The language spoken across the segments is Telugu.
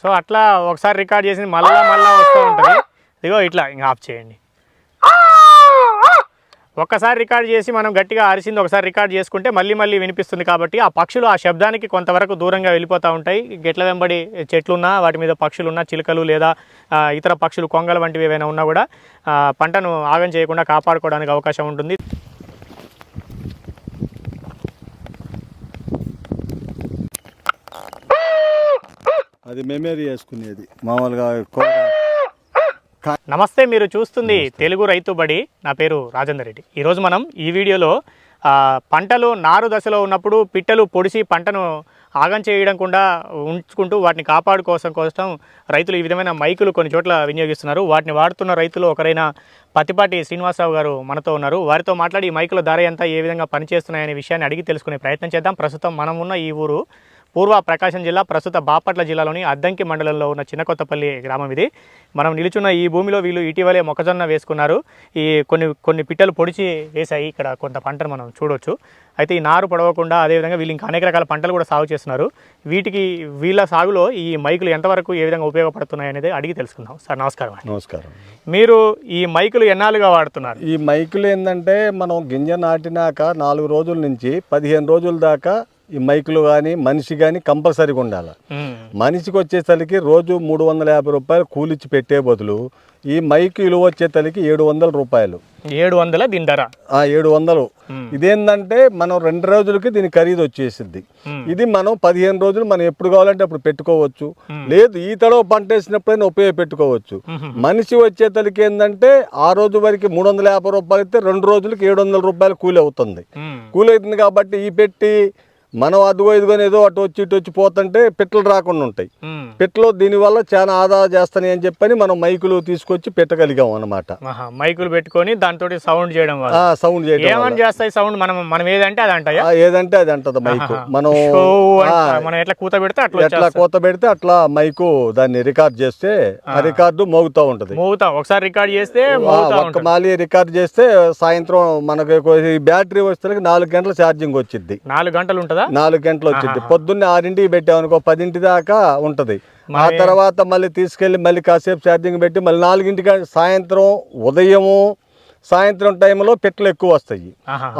సో అట్లా ఒకసారి రికార్డ్ చేసింది మళ్ళా మళ్ళా వస్తూ ఉంటుంది. ఇదిగో ఇట్లా ఇంకా ఆఫ్ చేయండి. ఒక్కసారి రికార్డ్ చేసి మనం గట్టిగా అరిసింది ఒకసారి రికార్డ్ చేసుకుంటే మళ్ళీ మళ్ళీ వినిపిస్తుంది కాబట్టి ఆ పక్షులు ఆ శబ్దానికి కొంతవరకు దూరంగా వెళ్ళిపోతూ ఉంటాయి. గెట్ల వెంబడి చెట్లున్నా వాటి మీద పక్షులున్నా చిలుకలు లేదా ఇతర పక్షులు కొంగలు వంటివి ఏవైనా ఉన్నా కూడా పంటను ఆగం చేయకుండా కాపాడుకోవడానికి అవకాశం ఉంటుంది. అది మెమరీ వేసుకునేది. మామూలుగా నమస్తే మీరు చూస్తుంది తెలుగు రైతు బడి. నా పేరు రాజేందర్ రెడ్డి. ఈరోజు మనం ఈ వీడియోలో పంటలు నారు దశలో ఉన్నప్పుడు పిట్టలు పొడిసి పంటను ఆగం చేయకుండా ఉంచుకుంటూ వాటిని కాపాడుకోసం కోసం రైతులు ఈ విధమైన మైకులు కొన్ని చోట్ల వినియోగిస్తున్నారు. వాటిని వాడుతున్న రైతులు ఒకరైన పత్తిపాటి శ్రీనివాసరావు గారు మనతో ఉన్నారు. వారితో మాట్లాడి ఈ మైకుల ధర ఎంత ఏ విధంగా పనిచేస్తున్నాయనే విషయాన్ని అడిగి తెలుసుకునే ప్రయత్నం చేద్దాం. ప్రస్తుతం మనం ఉన్న ఈ ఊరు పూర్వ ప్రకాశం జిల్లా ప్రస్తుత బాపట్ల జిల్లాలోని అద్దంకి మండలంలో ఉన్న చిన్నకొత్తపల్లి గ్రామం ఇది. మనం నిలుచున్న ఈ భూమిలో వీళ్ళు ఇటీవలే మొక్కజొన్న వేసుకున్నారు. ఈ కొన్ని కొన్ని పిట్టలు పొడిచి వేశాయి. ఇక్కడ కొంత పంటను మనం చూడొచ్చు. అయితే ఈ నారు పొడవకుండా అదేవిధంగా వీళ్ళు ఇంకా అనేక రకాల పంటలు కూడా సాగు చేస్తున్నారు. వీటికి వీళ్ళ సాగులో ఈ మైకులు ఎంతవరకు ఏ విధంగా ఉపయోగపడుతున్నాయి అనేది అడిగి తెలుసుకుందాం. సార్ నమస్కారం నమస్కారం. మీరు ఈ మైకులు ఎన్నాళ్ళుగా వాడుతున్నారు? ఈ మైకులు ఏంటంటే మనం గింజ నాటినాక నాలుగు రోజుల నుంచి పదిహేను రోజుల దాకా ఈ మైకులు కానీ మనిషి కానీ కంపల్సరీగా ఉండాలి. మనిషికి వచ్చేసరికి రోజు మూడు వందల యాభై రూపాయలు కూలిచ్చి పెట్టే బదులు ఈ మైక్ విలువ వచ్చేసరికి ఏడు వందల రూపాయలు ఏడు వందల దీని ధర ఏడు వందలు. ఇదేంటంటే మనం రెండు రోజులకి దీని ఖరీదు వచ్చేసిద్ది మ్మ్. ఇది మనం పదిహేను రోజులు మనం ఎప్పుడు కావాలంటే అప్పుడు పెట్టుకోవచ్చు. లేదు ఈ తడవ పంట వేసినప్పుడైనా ఉపయోగపెట్టుకోవచ్చు. మనిషి వచ్చేతలకి ఏంటంటే ఆ రోజు వరకు మూడు వందల యాభై రూపాయలు అయితే రెండు రోజులకి ఏడు వందల రూపాయలు కూలి అవుతుంది. కూలి అవుతుంది కాబట్టి ఈ పెట్టి మనం అదిగో ఇదిగోని ఏదో అటు వచ్చి ఇటు వచ్చి పోతుంటే పిట్టలు రాకుండా ఉంటాయి. పిట్టలు దీనివల్ల చాలా ఆదా చేస్తాయి అని చెప్పని మనం మైకులు తీసుకొచ్చి పెట్టగలిగాం అన్నమాట. ఆహా, మైకులు పెట్టుకొని దాంతో సౌండ్ చేయడం సౌండ్ చేయడం. ఏమని చేస్తాయి సౌండ్? మనం మనం ఏదంటే అది అంటాయా? ఏదంటే అది అంటది మైకు. మనం ఎట్లా కూత పెడితే అట్లా ఎట్లా. కోత పెడితే అట్లా మైకు దాన్ని రికార్డ్ చేస్తే ఆ. రికార్డు మోగుతూ ఉంటది. మోగుతాం ఒకసారి రికార్డ్ చేస్తే ఒక్క మాలి రికార్డ్ చేస్తే సాయంత్రం మనకు బ్యాటరీ వస్తే నాలుగు గంటల ఛార్జింగ్ వచ్చింది నాలుగు గంటలు ఉంటుందా నాలుగు గంటలు వచ్చింది. పొద్దున్నే ఆరింటికి పెట్టామనుకో పదింటి దాకా ఉంటది. ఆ తర్వాత మళ్ళీ తీసుకెళ్ళి మళ్ళీ కాసేపు ఛార్జింగ్ పెట్టి మళ్ళీ నాలుగింటికి సాయంత్రం ఉదయము సాయంత్రం టైంలో పెట్లు ఎక్కువ వస్తాయి.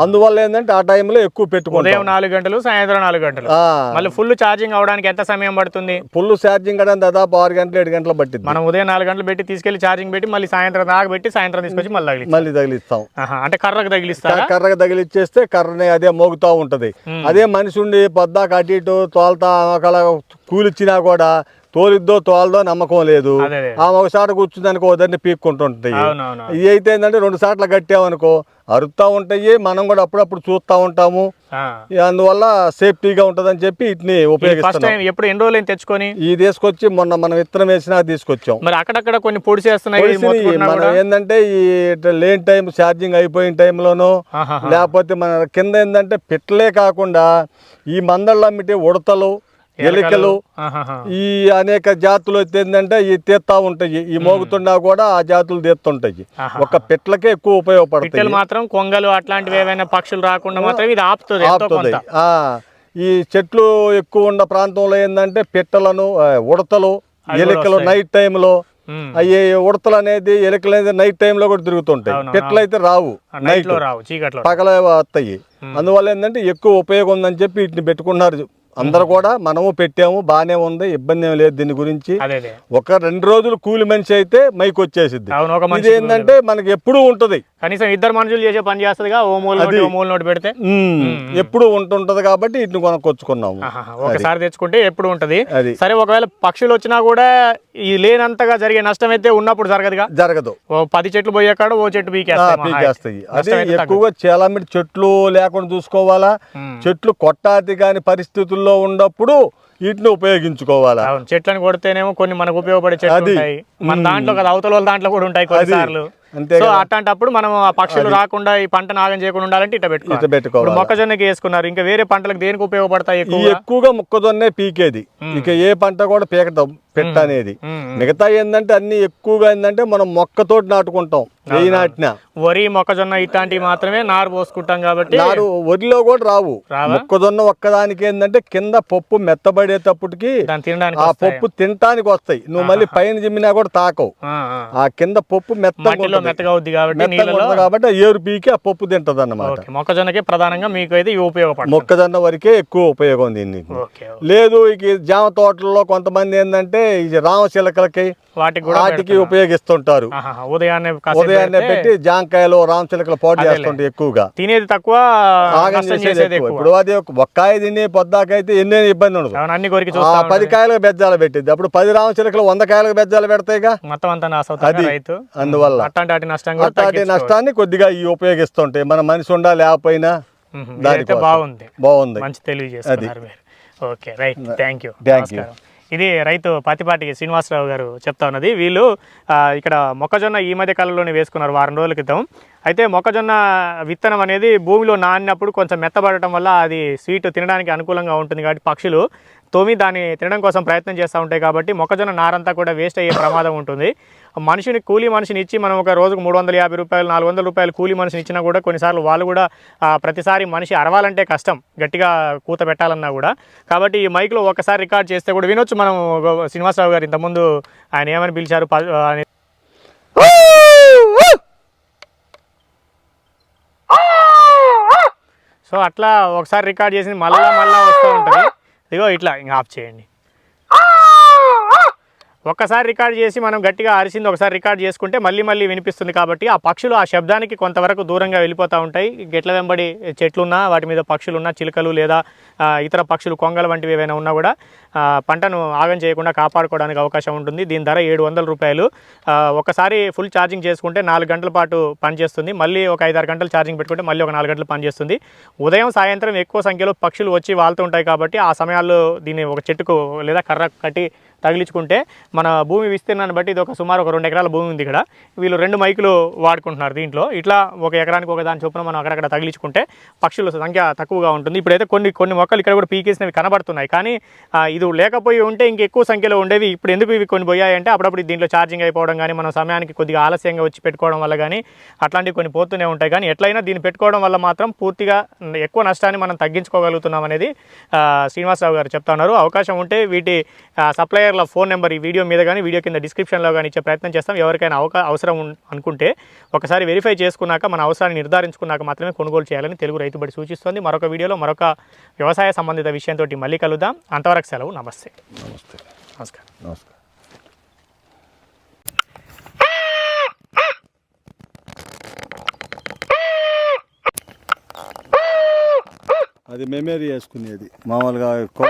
అందువల్ల ఏంటంటే ఆ టైంలో ఎక్కువ పెట్టుకుంటాం. ఉదయం నాలుగు గంటలు సాయంత్రం నాలుగు గంటలు. మళ్ళీ ఫుల్ ఛార్జింగ్ అవడానికి ఎంత సమయం పడుతుంది? ఫుల్ ఛార్జింగ్ కూడా దాదాపు ఆరు గంటలు ఏడు గంటలు పట్టింది మనం ఉదయం నాలుగు గంటలు పెట్టి తీసుకెళ్ళి ఛార్జింగ్ పెట్టి మళ్ళీ సాయంత్రం దాకా పెట్టి సాయంత్రం తీసుకొచ్చి మళ్ళీ మళ్ళీ తగిలిస్తాం. అంటే కర్రకు తగిలిస్తారా? కర్రగా తగిలిచ్చేస్తే కర్రని అదే మోగుతూ ఉంటది. అదే మనిషి ఉండి పొద్దాక అటు ఇటు తోలుతా ఒకలా కూలిచ్చినా కూడా తోలిద్దో తోలదో నమ్మకం లేదు. అదే అదే. ఆ ఒకసారి కూర్చుందనుకో దాన్ని పీక్కుంటుంటాయి ఇవి అయితే ఏంటంటే రెండు సార్లు కట్టామనుకో అరుస్తూ ఉంటాయి మనం కూడా అప్పుడప్పుడు చూస్తూ ఉంటాము. అందువల్ల సేఫ్టీగా ఉంటుందని చెప్పి వీటిని టైం ఎప్పుడు ఎన్ని రోజులు తెచ్చుకొని? ఈ తీసుకొచ్చి మొన్న మనం విత్తనం వేసినా తీసుకొచ్చాం. మరి అక్కడక్కడ కొన్ని పొడి చేస్తున్నాయి ఇది మనం. ఏంటంటే ఈ లేని టైం ఛార్జింగ్ అయిపోయిన టైంలోనూ. లేకపోతే మన కింద ఏంటంటే పిట్టలే కాకుండా ఈ మందళ్ళు అమ్మితే ఉడతలు ఎలికలు. ఈ అనేక జాతులు అయితే ఏంటంటే ఈ తీస్తా ఉంటాయి. ఈ మోగుతున్నా కూడా ఆ జాతులు తీస్తుంటాయి. ఒక పిట్లకే ఎక్కువ ఉపయోగపడతాయి. మాత్రం కొంగలు అట్లాంటివి ఏవైనా పక్షులు రాకుండా మాత్రం ఇది ఆపుతుంది ఆపుతుంది. ఈ చెట్లు ఎక్కువ ఉన్న ప్రాంతంలో ఏంటంటే పిట్టలను ఉడతలు ఎలికలు. నైట్ టైంలో. అవి ఉడతలు అనేది ఎలుకలు అనేది నైట్ టైంలో కూడా తిరుగుతుంటాయి. పిట్టలు అయితే రావు నైట్ పగలే వస్తాయి. అందువల్ల ఏంటంటే ఎక్కువ ఉపయోగం ఉందని చెప్పి వీటిని పెట్టుకున్నారు అందరు కూడా మనము పెట్టాము బాగానే ఉంది ఇబ్బంది ఏం లేదు దీని గురించి. ఒక రెండు రోజులు కూలి మనిషి అయితే మైక్ వచ్చేసిద్ది ఏంటంటే మనకి ఎప్పుడూ ఉంటది. కనీసం ఇద్దరు మనుషులు చేసే పని చేస్తుందిగా ఓ మూల నోటి ఓ మూల నోటి పెడితే? ఎప్పుడు ఉంటుంటది కాబట్టి వీటిని కొనుక్కొచ్చుకున్నాము. ఒకసారి తెచ్చుకుంటే ఎప్పుడు ఉంటది? సరే ఒకవేళ పక్షులు వచ్చినా కూడా ఈ లేనంతగా జరిగే నష్టం అయితే ఉన్నప్పుడు జరగదుగా? జరగదు. ఓ పది చెట్లు పోయే కాడ ఓ చెట్టు పీకేస్తాయి అది. ఎక్కువగా చాలా మంది చెట్లు లేకుండా చూసుకోవాలా. చెట్లు కొట్టాది కాని పరిస్థితుల్లో ఉన్నప్పుడు వీటిని ఉపయోగించుకోవాలా? చెట్లను కొడితేనేమో కొన్ని మనకు ఉపయోగపడే చెట్లు. ఉంటాయి. మన దాంట్లో కదా అవతల వాళ్ళ దాంట్లో కూడా ఉంటాయి కొన్నిసార్లు. సో అట్లాంటప్పుడు మనం ఆ పక్షులు రాకుండా ఈ పంట నాగం చేయకుండా ఉండాలంటే ఇట్లా పెట్టుకోవాలి. పెట్టుకోవాలి. మొక్కజొన్నకి వేసుకున్నారు ఇంకా వేరే పంటలకు దేనికి ఉపయోగపడతాయి ఎక్కువగా? మొక్కజొన్నే పీకేది. ఇక ఏ పంట కూడా పీకటం. పెట్ట అనేది. మిగతా ఏంటంటే అన్ని ఎక్కువగా ఏంటంటే మనం మొక్కతోటి నాటుకుంటాం. వెయ్యి నాటిన. వరి మొక్కజొన్న ఇట్లాంటివి మాత్రమే నారు పోసుకుంటాం కాబట్టి నారు వరిలో కూడా రావు? మొక్కజొన్న ఒక్కదానికి ఏంటంటే కింద పప్పు మెత్తబడేటప్పటికి దాన్ని తినడానికి ఆ. పప్పు తినటానికి వస్తాయి. నువ్వు మళ్ళీ పైన జిమ్మినా కూడా తాకవు. ఆ, కింద పప్పు మెత్తగా కాబట్టి ఏరు పీకి ఆ పప్పు తింటది అన్నమాట మొక్కజొన్నకి ప్రధానంగా మీకు అయితే ఉపయోగపడుతుంది మొక్కజొన్న వరకే ఎక్కువ ఉపయోగం ఓకే లేదు ఇక ఈ జామ తోటల్లో కొంతమంది ఏంటంటే రామచిలకలకి వాటికి ఉపయోగిస్తుంటారు. ఉదయాన్నే ఉదయాన్నే పెట్టి జాంకాయలు రామచిలకలు పాటు చేస్తుంటారు ఎక్కువగా. తినేది తక్కువ ఇప్పుడు అది ఒక ఒక్కాయ తిని పొద్దాకైతే ఎన్ని ఇబ్బంది ఉండదు. పది కాయలకు బెజ్జాలు పెట్టింది అప్పుడు పది రామచిలకలు వంద కాయలకు బెజ్జాలు పెడతాయిగా? మొత్తం అంతా అది అందువల్ల. అట్లాంటి నష్టాన్ని కొద్దిగా ఈ ఉపయోగిస్తుంటాయి మన మనిషి ఉండా లేకపోయినా బాగుంది. బాగుంది. మంచి మీరు. Okay right. Thank you. Thank you. ఇది రైతు పాతిపాటి శ్రీనివాసరావు గారు చెప్తా ఉన్నది. వీళ్ళు ఇక్కడ మొక్కజొన్న ఈ మధ్య కాలంలోనే వేసుకున్నారు వారం రోజుల క్రితం. అయితే మొక్కజొన్న విత్తనం అనేది భూమిలో నానినప్పుడు కొంచెం మెత్తబడటం వల్ల అది స్వీట్ తినడానికి అనుకూలంగా ఉంటుంది కాబట్టి పక్షులు తోమి దాన్ని తినడం కోసం ప్రయత్నం చేస్తూ ఉంటాయి కాబట్టి మొక్కజొన్న నారంతా కూడా వేస్ట్ అయ్యే ప్రమాదం ఉంటుంది. మనిషిని కూలీ మనిషిని ఇచ్చి మనం ఒక రోజుకు మూడు వందల యాభై రూపాయలు నాలుగు వందల రూపాయలు కూలీ మనిషిని ఇచ్చినా కూడా కొన్నిసార్లు వాళ్ళు కూడా ప్రతిసారి మనిషి అరవాలంటే కష్టం గట్టిగా కూత పెట్టాలన్నా కూడా. కాబట్టి ఈ మైక్లో ఒకసారి రికార్డ్ చేస్తే కూడా వినొచ్చు మనం శ్రీనివాసరావు గారు ఇంతకుముందు ఆయన ఏమని పిలిచారు ప- అని. సో అట్లా ఒకసారి రికార్డ్ చేసింది మళ్ళా మళ్ళా వస్తూ ఉంటుంది. ఇదిగో ఇట్లా ఇంకా ఆఫ్ చేయండి. ఒక్కసారి రికార్డ్ చేసి మనం గట్టిగా అరిసింది ఒకసారి రికార్డ్ చేసుకుంటే మళ్ళీ మళ్ళీ వినిపిస్తుంది కాబట్టి ఆ పక్షులు ఆ శబ్దానికి కొంతవరకు దూరంగా వెళ్ళిపోతూ ఉంటాయి. గెట్ల వెంబడి చెట్లున్నా వాటి మీద పక్షులు ఉన్నా చిలుకలు లేదా ఇతర పక్షులు కొంగలు వంటివి ఏవైనా ఉన్నా కూడా పంటను ఆగం చేయకుండా కాపాడుకోవడానికి అవకాశం ఉంటుంది. దీని ధర ఏడు వందల రూపాయలు. ఒకసారి ఫుల్ ఛార్జింగ్ చేసుకుంటే నాలుగు గంటల పాటు పనిచేస్తుంది. మళ్ళీ ఒక ఐదారు గంటలు ఛార్జింగ్ పెట్టుకుంటే మళ్ళీ ఒక నాలుగు గంటలు పనిచేస్తుంది. ఉదయం సాయంత్రం ఎక్కువ సంఖ్యలో పక్షులు వచ్చి వాళ్తూ ఉంటాయి కాబట్టి ఆ సమయాల్లో దీన్ని ఒక చెట్టుకు లేదా కర్ర కట్టి తగిలించుకుంటే మన భూమి విస్తీర్ణాన్ని బట్టి ఇది ఒక సుమారు ఒక రెండు ఎకరాల భూమి ఉంది ఇక్కడ. వీళ్ళు రెండు మైకులు వాడుకుంటున్నారు దీంట్లో. ఇట్లా ఒక ఎకరానికి ఒక దాని చొప్పున మనం అక్కడక్కడ తగిలించుకుంటే పక్షుల సంఖ్య తక్కువగా ఉంటుంది. ఇప్పుడైతే కొన్ని కొన్ని మొక్కలు ఇక్కడ కూడా పీకేసినవి కనబడుతున్నాయి. కానీ ఇది లేదు లేకపోయి ఉంటే ఇంకెక్కువ సంఖ్యలో ఉండేవి ఇప్పుడు ఎందుకు ఇవి కొన్ని పోయాయంటే అప్పుడప్పుడు దీంట్లో ఛార్జింగ్ అయిపోవడం కానీ మనం సమయానికి కొద్దిగా ఆలస్యంగా వచ్చి పెట్టుకోవడం వల్ల కానీ అట్లాంటివి కొన్ని పోతూనే ఉంటాయి. కానీ ఎట్లయినా దీన్ని పెట్టుకోవడం వల్ల మాత్రం పూర్తిగా ఎక్కువ నష్టాన్ని మనం తగ్గించుకోగలుగుతున్నాం అనేది శ్రీనివాసరావు గారు చెప్తున్నారు అవకాశం ఉంటే వీటి సప్లయర్ల ఫోన్ నెంబర్ ఈ వీడియో మీద కానీ వీడియో కింద డిస్క్రిప్షన్లో కానీ ఇచ్చే ప్రయత్నం చేస్తాం. ఎవరికైనా అవకా అవసరం అనుకుంటే ఒకసారి వెరిఫై చేసుకున్నాక మన అవసరాన్ని నిర్ధారించుకున్నాక మాత్రమే కొనుగోలు చేయాలని తెలుగు రైతుబడి సూచిస్తుంది. మరొక వీడియోలో మరొక వ్యవసాయ సంబంధిత విషయంతో మళ్ళీ కలుద్దాం. అంతవరకు సెలవు. నమస్తే నమస్తే నమస్కారం నమస్కారం అది మెమరీ వేసుకునేది. మామూలుగా కూర